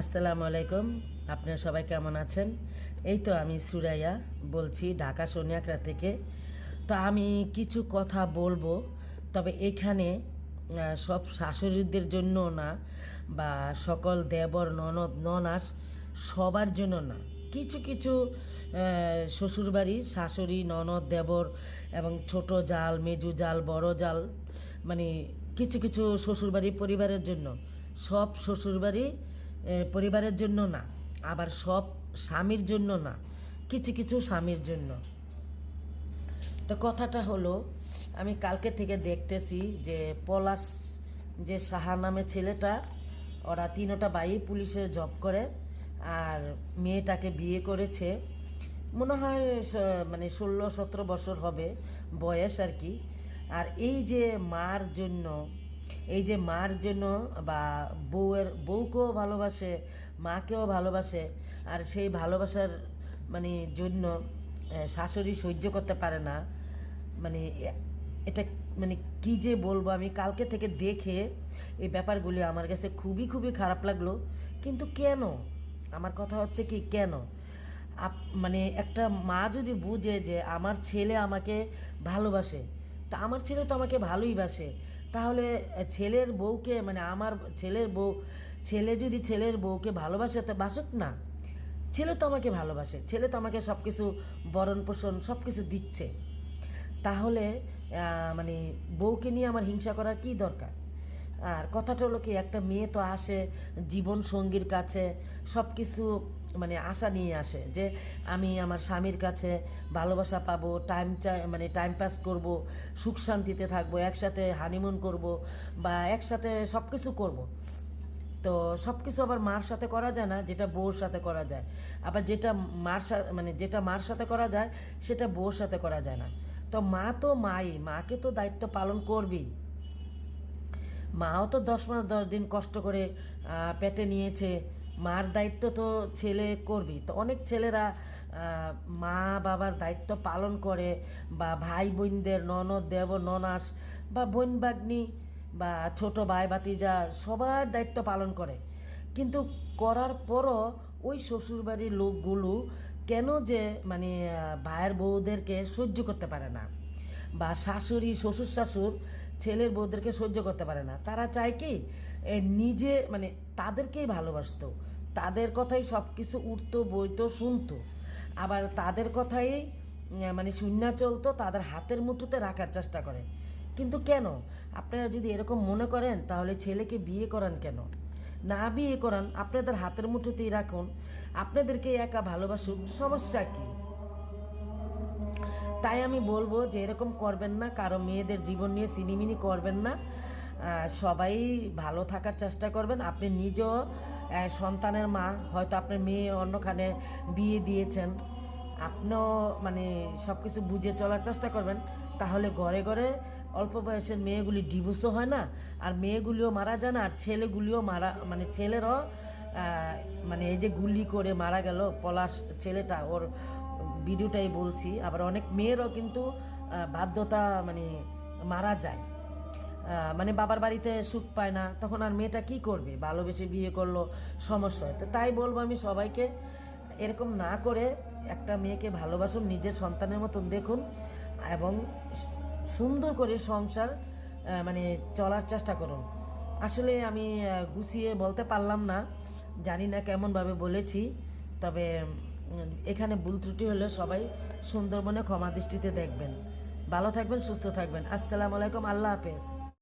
আসসালামু আলাইকুম আপনারা সবাই কেমন আছেন? এই তো আমি সুরাইয়া বলছি ঢাকা সোনিয়াকড়া থেকে। তো আমি কিছু কথা বলব, তবে এখানে সব শাশুড়িদের জন্য না, বা সকল দেবর, ননদ, ননাস সবার জন্য না। কিছু কিছু শ্বশুরবাড়ি শাশুড়ি, ননদ, দেবর এবং ছোট জাল, মেজু জাল, বড় জাল মানে কিছু কিছু শ্বশুরবাড়ি পরিবারের জন্য। সব শ্বশুরবাড়ি পরিবারের জন্য না, আবার সব স্বামীর জন্য না, কিছু কিছু স্বামীর জন্য। তো কথাটা হলো, আমি কালকে থেকে দেখতেছি যে পলাশ যে সাহা নামে ছেলেটা, ওরা তিনোটা বাই পুলিশে জব করে, আর মেয়েটাকে বিয়ে করেছে। মনে হয় মানে ষোলো সতেরো বছর হবে বয়স আর কি। আর এই যে মার জন্য এই যে মার জন্য বা বউয়ের, বউকেও ভালোবাসে, মাকেও ভালোবাসে, আর সেই ভালোবাসার মানে জন্য শাশুড়ি সহ্য করতে পারে না। মানে এটা মানে কি যে বলব, আমি কালকে থেকে দেখে এই ব্যাপারগুলি আমার কাছে খুবই খুবই খারাপ লাগল। কিন্তু কেন? আমার কথা হচ্ছে কি, কেন? আপ মানে একটা মা যদি বুঝে যে আমার ছেলে আমাকে ভালোবাসে, তা আমার ছেলে তো আমাকে ভালোই বাসে। তাহলে ছেলের বউকে মানে আমার ছেলের বউ, ছেলে যদি ছেলের বউকে ভালোবাসে, তো বাসুক না। ছেলে তো আমাকে ভালোবাসে, ছেলে তো আমাকে সব কিছু বরণ পোষণ সব কিছু দিচ্ছে। তাহলে মানে বউকে নিয়ে আমার হিংসা করার কি দরকার? আর কথাটা হলো কি, একটা মেয়ে তো আসে জীবন সঙ্গীর কাছে সব কিছু মানে আশা নিয়ে আসে যে আমি আমার স্বামীর কাছে ভালোবাসা পাবো টাইম মানে টাইম পাস করব, সুখ শান্তিতে থাকব, একসাথে হানিমুন করব বা একসাথে সব কিছু করব। তো সব কিছু আবার মার সাথে করা যায় না, যেটা বউর সাথে করা যায়। আবার যেটা মার সাথে মানে যেটা মার সাথে করা যায়, সেটা বউর সাথে করা যায় না। তো মা তো মাই, মাকে তো দায়িত্ব পালন করবেই। মাও তো দশ মাস, দশ দিন কষ্ট করে পেটে নিয়েছে মার দায়িত্ব তো ছেলে করবেই তো অনেক ছেলেরা মা বাবার দায়িত্ব পালন করে বা ভাই বোনদের, ননদ, দেব, ননাস বা বোন বাগ্নি বা ছোট ভাই ভাতিজা সবার দায়িত্ব পালন করে। কিন্তু করার পরও ওই শ্বশুরবাড়ির লোকগুলো কেন যে মানে ভাইয়ের বউদেরকে সহ্য করতে পারে না বা শাশুড়ি শ্বশুর শাশুর ছেলের বউদেরকে সহ্য করতে পারে না। তারা চায় কি নিজে মানে তাদেরকেই ভালোবাসতো। তাদের কথাই সব কিছু উঠতো, বইতো, শুনতো। আবার তাদের কথাই মানে শূন্য চলতো, তাদের হাতের মুঠোতে রাখার চেষ্টা করে। কিন্তু কেন? আপনারা যদি এরকম মনে করেন, তাহলে ছেলেকে বিয়ে করান কেন? না বিয়ে করান, আপনাদের হাতের মুঠোতেই রাখুন। আপনাদেরকে একা ভালোবাসুক, সমস্যা কী? তাই আমি বলব যে এরকম করবেন না, কারও মেয়েদের জীবন নিয়ে সিনিমিনি করবেন না। সবাই ভালো থাকার চেষ্টা করবেন। আপনি নিজেও সন্তানের মা, হয়তো আপনার মেয়ে অন্যখানে বিয়ে দিয়েছেন। আপনিও মানে সব কিছু বুঝে চলার চেষ্টা করবেন। তাহলে ঘরে ঘরে অল্প বয়সের মেয়েগুলি ডিভোর্সও হয় না, আর মেয়েগুলিও মারা যায় না, আর ছেলেগুলিও মারা মানে ছেলেরও মানে এই যে গুলি করে মারা গেল, পলাশ ছেলেটা, ওর ভিডিওটাই বলছি। আবার অনেক মেয়েরও কিন্তু বাধ্যতা মানে মারা যায়। মানে বাবার বাড়িতে সুখ পায় না, তখন আর মেয়েটা কি করবে? ভালোবেসে বিয়ে করল, সমস্যা হয়। তো তাই বলব আমি সবাইকে, এরকম না করে একটা মেয়েকে ভালোবাসুন, নিজের সন্তানের মতন দেখুন, এবং সুন্দর করে সংসার মানে চলার চেষ্টা করুন। আসলে আমি গুছিয়ে বলতে পারলাম না, জানি না কেমনভাবে বলেছি, তবে এখানে ভুল ত্রুটি হলে সবাই সুন্দর মনে ক্ষমা দৃষ্টিতে দেখবেন। ভালো থাকবেন, সুস্থ থাকবেন। আসসালামু আলাইকুম, আল্লাহ হাফেজ।